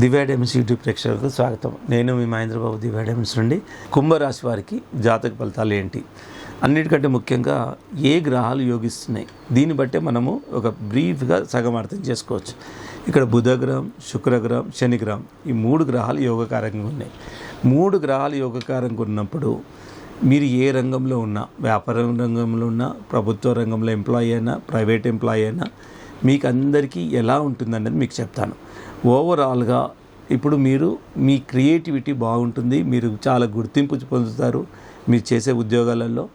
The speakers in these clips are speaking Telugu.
దివ్యా డైమండ్స్ యూట్యూబ్ ప్రేక్షకులకు స్వాగతం. నేను మీ మహేంద్రబాబు దివ్యా డైమండ్స్ నుండి. కుంభరాశి వారికి జాతక ఫలితాలు ఏంటి? అన్నిటికంటే ముఖ్యంగా ఏ గ్రహాలు యోగిస్తున్నాయి? దీన్ని బట్టే మనము ఒక బ్రీఫ్గా సగం అర్థం చేసుకోవచ్చు. ఇక్కడ బుధగ్రహం శుక్రగ్రహం శనిగ్రహం ఈ మూడు గ్రహాలు యోగకారంగా ఉన్నాయి. మూడు గ్రహాలు యోగకారంగా ఉన్నప్పుడు మీరు ఏ రంగంలో ఉన్నా వ్యాపార రంగంలో ఉన్నా ప్రభుత్వ రంగంలో ఎంప్లాయీ అయినా ప్రైవేట్ ఎంప్లాయీ అయినా మీకు అందరికీ ఎలా ఉంటుందన్నది మీకు చెప్తాను. ఓవరాల్గా ఇప్పుడు మీరు మీ క్రియేటివిటీ బాగుంటుంది మీరు చాలా గుర్తింపు పొందుతారు మీరు చేసే ఉద్యోగాలలో.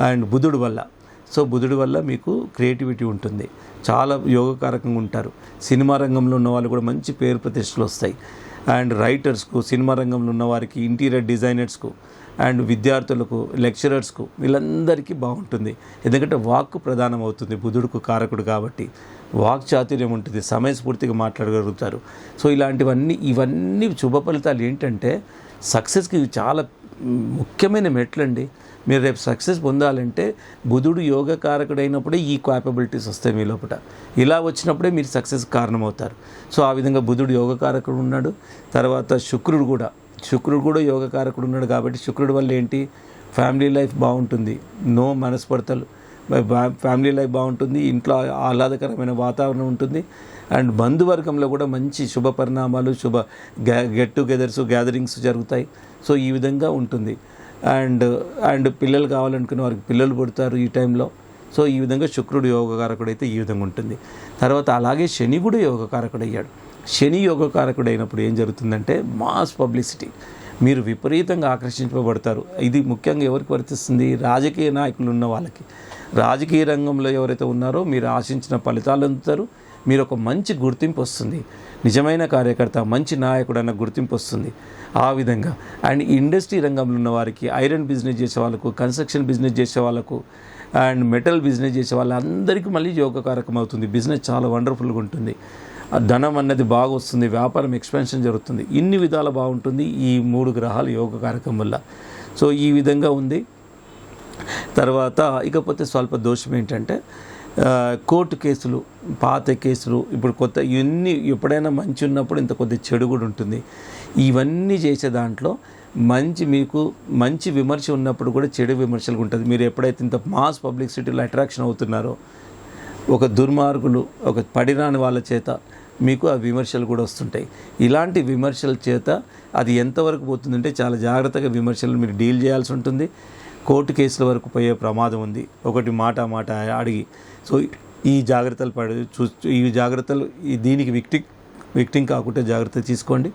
అండ్ బుధుడు వల్ల సో బుధుడి వల్ల మీకు క్రియేటివిటీ ఉంటుంది. చాలా యోగకారకంగా ఉంటారు. సినిమా రంగంలో ఉన్న వాళ్ళు కూడా మంచి పేరు ప్రతిష్టలు వస్తాయి. అండ్ రైటర్స్కు సినిమా రంగంలో ఉన్న వారికి ఇంటీరియర్ డిజైనర్స్కు అండ్ విద్యార్థులకు లెక్చరర్స్కు వీళ్ళందరికీ బాగుంటుంది. ఎందుకంటే వాక్కు ప్రధానం అవుతుంది. బుధుడుకు కారకుడు కాబట్టి వాక్ చాతుర్యం ఉంటుంది. సమయస్ఫూర్తిగా మాట్లాడగలుగుతారు. సో ఇలాంటివన్నీ ఇవన్నీ శుభ ఫలితాలు ఏంటంటే సక్సెస్కి చాలా ముఖ్యమైన మెట్లండి. మీరు రేపు సక్సెస్ పొందాలంటే బుధుడు యోగకారకుడైనప్పుడే ఈ క్యాపబిలిటీస్ వస్తాయి మీ లోపల. ఇలా వచ్చినప్పుడే మీరు సక్సెస్ కారణమవుతారు. సో ఆ విధంగా బుధుడు యోగకారకుడు ఉన్నాడు. తర్వాత శుక్రుడు కూడా. శుక్రుడు కూడా యోగకారకుడు ఉన్నాడు కాబట్టి శుక్రుడు వల్ల ఏంటి? ఫ్యామిలీ లైఫ్ బాగుంటుంది. నో మనస్పర్తలు ఫ్యామిలీ లైఫ్ బాగుంటుంది ఇంట్లో ఆహ్లాదకరమైన వాతావరణం ఉంటుంది. అండ్ బంధువర్గంలో కూడా మంచి శుభ పరిణామాలు శుభ గ్యా గెట్ టుగెదర్స్ గ్యాదరింగ్స్ జరుగుతాయి. సో ఈ విధంగా ఉంటుంది. అండ్ అండ్ పిల్లలు కావాలనుకున్న వారికి పిల్లలు పుడతారు ఈ టైంలో. సో ఈ విధంగా శుక్రుడు యోగకారకుడు అయితే ఈ విధంగా ఉంటుంది. తర్వాత అలాగే శని కూడా యోగకారకుడు అయ్యాడు శని యోగకారకుడు అయినప్పుడు ఏం జరుగుతుందంటే మాస్ పబ్లిసిటీ. మీరు విపరీతంగా ఆకర్షించబడతారు. ఇది ముఖ్యంగా ఎవరికి వర్తిస్తుంది? రాజకీయ నాయకులు ఉన్న వాళ్ళకి. రాజకీయ రంగంలో ఎవరైతే ఉన్నారో మీరు ఆశించిన ఫలితాలు అందుతారు. మీరు ఒక మంచి గుర్తింపు వస్తుంది. నిజమైన కార్యకర్త మంచి నాయకుడు అన్న గుర్తింపు వస్తుంది. ఆ విధంగా. అండ్ ఇండస్ట్రీ రంగంలో ఉన్న వారికి ఐరన్ బిజినెస్ చేసే వాళ్ళకు కన్స్ట్రక్షన్ బిజినెస్ చేసే వాళ్ళకు అండ్ మెటల్ బిజినెస్ చేసే వాళ్ళందరికీ మళ్ళీ యోగకారకం అవుతుంది. బిజినెస్ చాలా వండర్ఫుల్గా ఉంటుంది. ధనం అన్నది బాగా వస్తుంది వ్యాపారం ఎక్స్పెన్షన్ జరుగుతుంది. ఇన్ని విధాలు బాగుంటుంది ఈ మూడు గ్రహాలు యోగకారకం వల్ల. సో ఈ విధంగా ఉంది. తర్వాత ఇకపోతే స్వల్ప దోషం ఏంటంటే కోర్టు కేసులు పాత కేసులు ఇప్పుడు కొత్త ఇవన్నీ ఎప్పుడైనా మంచి ఉన్నప్పుడు ఇంత కొద్ది చెడు కూడా ఉంటుంది. ఇవన్నీ చేసే దాంట్లో మంచి మీకు మంచి విమర్శ ఉన్నప్పుడు కూడా చెడు విమర్శలు ఉంటుంది. మీరు ఎప్పుడైతే ఇంత మాస్ పబ్లిసిటీలో అట్రాక్షన్ అవుతున్నారో ఒక దుర్మార్గులు ఒక పడిరాని వాళ్ళ చేత మీకు ఆ విమర్శలు కూడా వస్తుంటాయి. ఇలాంటి విమర్శల చేత అది ఎంతవరకు పోతుందంటే చాలా జాగ్రత్తగా విమర్శలు మీరు డీల్ చేయాల్సి ఉంటుంది. కోర్టు కేసుల వరకు పోయే ప్రమాదం ఉంది. ఒకటి మాట మాట అడిగి. సో ఈ జాగ్రత్తలు పడు చూ ఈ జాగ్రత్తలు ఈ దీనికి విక్టి విక్టింగ్ కాకుండా జాగ్రత్త తీసుకోండి.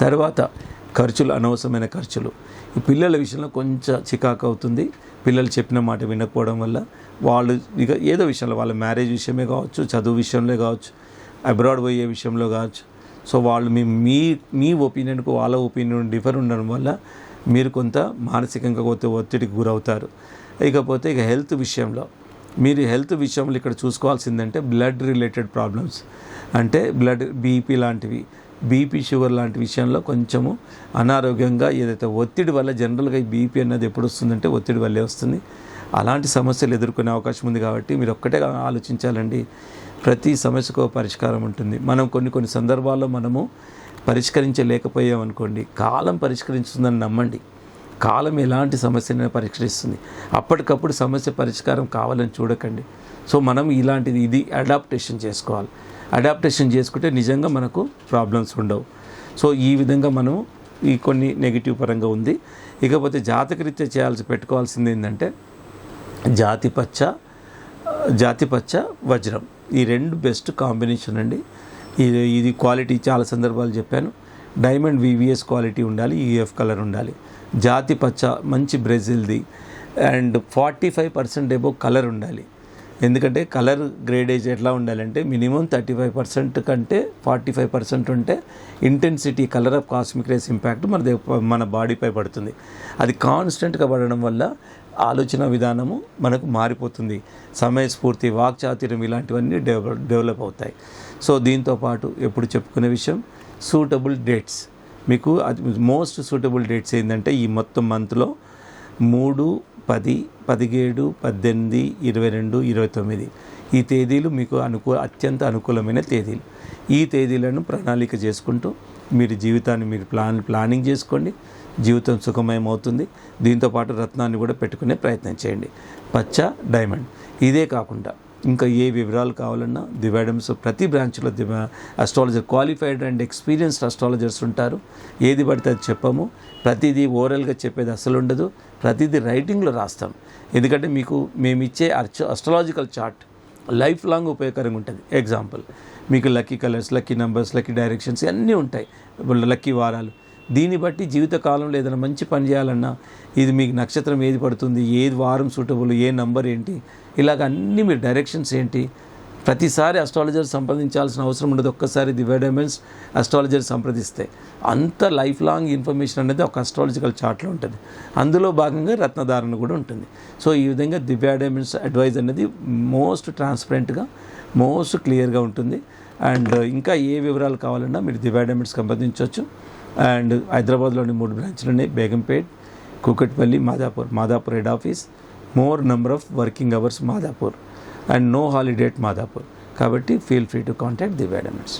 తర్వాత ఖర్చులు అనవసరమైన ఖర్చులు. ఈ పిల్లల విషయంలో కొంచెం చికాకు అవుతుంది. పిల్లలు చెప్పిన మాట వినకపోవడం వల్ల వాళ్ళు ఇక ఏదో విషయంలో వాళ్ళ మ్యారేజ్ విషయమే కావచ్చు చదువు విషయంలో కావచ్చు అబ్రాడ్ పోయే విషయంలో కావచ్చు. సో వాళ్ళు మీ మీ మీ ఒపీనియన్కు వాళ్ళ ఒపీనియన్ డిఫర్ ఉండడం వల్ల మీరు కొంత మానసికంగా పోతే ఒత్తిడికి గురవుతారు. ఇకపోతే ఇక హెల్త్ విషయంలో మీరు హెల్త్ విషయంలో ఇక్కడ చూసుకోవాల్సిందంటే బ్లడ్ రిలేటెడ్ ప్రాబ్లమ్స్. అంటే బ్లడ్ బీపీ లాంటివి బీపీ షుగర్ లాంటి విషయంలో కొంచెము అనారోగ్యంగా ఏదైతే ఒత్తిడి వల్ల జనరల్గా ఈ బీపీ అన్నది ఎప్పుడు వస్తుందంటే ఒత్తిడి వల్లే వస్తుంది. అలాంటి సమస్యలు ఎదుర్కొనే అవకాశం ఉంది కాబట్టి మీరు ఒక్కటే ఆలోచించాలండి. ప్రతి సమస్యకు పరిష్కారం ఉంటుంది. మనం కొన్ని కొన్ని సందర్భాల్లో మనము పరిష్కరించలేకపోయామనుకోండి కాలం పరిష్కరించుతుందని నమ్మండి. కాలం ఎలాంటి సమస్యనైనా పరిష్కరిస్తుంది. అప్పటికప్పుడు సమస్య పరిష్కారం కావాలని చూడకండి. సో మనం ఇలాంటిది ఇది అడాప్టేషన్ చేసుకోవాలి. అడాప్టేషన్ చేసుకుంటే నిజంగా మనకు ప్రాబ్లమ్స్ ఉండవు. సో ఈ విధంగా మనం ఈ కొన్ని నెగిటివ్ పరంగా ఉంది. ఇకపోతే జాతకరీత్యా చేయాల్సి పెట్టుకోవాల్సింది ఏంటంటే జాతి జాతిపచ్చ జాతి పచ్చ వజ్రం. ఈ రెండు బెస్ట్ కాంబినేషన్ అండి. ఇది ఇది క్వాలిటీ చాలా సందర్భాలు చెప్పాను. డైమండ్ వివిఎస్ క్వాలిటీ ఉండాలి ఈఎఫ్ కలర్ ఉండాలి. జాతి పచ్చ మంచి బ్రెజిల్ది and forty five percent above colour ఉండాలి. ఎందుకంటే కలర్ గ్రేడేజ్ ఎట్లా ఉండాలంటే మినిమం థర్టీ ఫైవ్ పర్సెంట్ కంటే ఫార్టీ ఫైవ్ పర్సెంట్ ఉంటే intensity colour of cosmic rays impact మన మన బాడీపై పడుతుంది. అది కాన్స్టెంట్గా పడడం వల్ల ఆలోచన విధానము మనకు మారిపోతుంది. సమయస్ఫూర్తి వాక్చాతుర్యం ఇలాంటివన్నీ డెవలప్ డెవలప్ అవుతాయి. సో దీంతో పాటు ఎప్పుడు చెప్పుకునే విషయం సూటబుల్ డేట్స్. మీకు అది మోస్ట్ సూటబుల్ డేట్స్ ఏంటంటే ఈ మొత్తం మంత్లో మూడు పది పదిహేడు పద్దెనిమిది ఇరవై రెండు ఇరవై తొమ్మిది. ఈ తేదీలు మీకు అనుకూ అత్యంత అనుకూలమైన తేదీలు. ఈ తేదీలను ప్రణాళిక చేసుకుంటూ మీరు జీవితాన్ని మీరు ప్లాన్ ప్లానింగ్ చేసుకోండి. జీవితం సుఖమయం అవుతుంది దీంతోపాటు రత్నాన్ని కూడా పెట్టుకునే ప్రయత్నం చేయండి. పచ్చ డైమండ్. ఇదే కాకుండా ఇంకా ఏ వివరాలు కావాలన్నా దివాడమ్స్ ప్రతి బ్రాంచ్లో దివా astrologer qualified and experienced astrologers ఉంటారు. ఏది పడితే అది చెప్పము. ప్రతిదీ ఓరల్గా చెప్పేది అసలు ఉండదు. ప్రతిదీ రైటింగ్లో రాస్తాం. ఎందుకంటే మీకు మేము ఇచ్చే అర్చ అస్ట్రాలజికల్ చార్ట్ లైఫ్ లాంగ్ ఉపయోగకరంగా ఉంటుంది. ఎగ్జాంపుల్ మీకు lucky colours lucky numbers lucky directions అన్నీ ఉంటాయి. లక్కీ వారాలు. దీన్ని బట్టి జీవితకాలంలో ఏదైనా మంచి పని చేయాలన్నా ఇది మీకు నక్షత్రం ఏది పడుతుంది ఏది వారం సూటబుల్ ఏ నంబర్ ఏంటి ఇలాగ అన్నీ మీరు డైరెక్షన్స్ ఏంటి ప్రతిసారి అస్ట్రాలజర్ సంప్రదించాల్సిన అవసరం ఉండదు. ఒక్కసారి ది వెడమెన్స్ అస్ట్రాలజర్ సంప్రదిస్తే అంత లైఫ్ లాంగ్ ఇన్ఫర్మేషన్ అనేది ఒక అస్ట్రాలజికల్ చార్ట్లో ఉంటుంది. అందులో భాగంగా రత్నధారణ కూడా ఉంటుంది. సో ఈ విధంగా ది వెడమెన్స్ అడ్వైజ్ అనేది మోస్ట్ ట్రాన్స్పరెంట్గా మోస్ట్ క్లియర్గా ఉంటుంది. అండ్ ఇంకా ఏ వివరాలు కావాలన్నా మీరు ది డైమండ్స్ సంప్రదించవచ్చు అండ్ హైదరాబాద్లోని మూడు బ్రాంచ్లు ఉన్నాయి Begumpet Kukatpally Madhapur. Madhapur head office more number of working hours Madhapur and no హాలిడేట్ Madhapur. కాబట్టి feel free to contact the diamonds.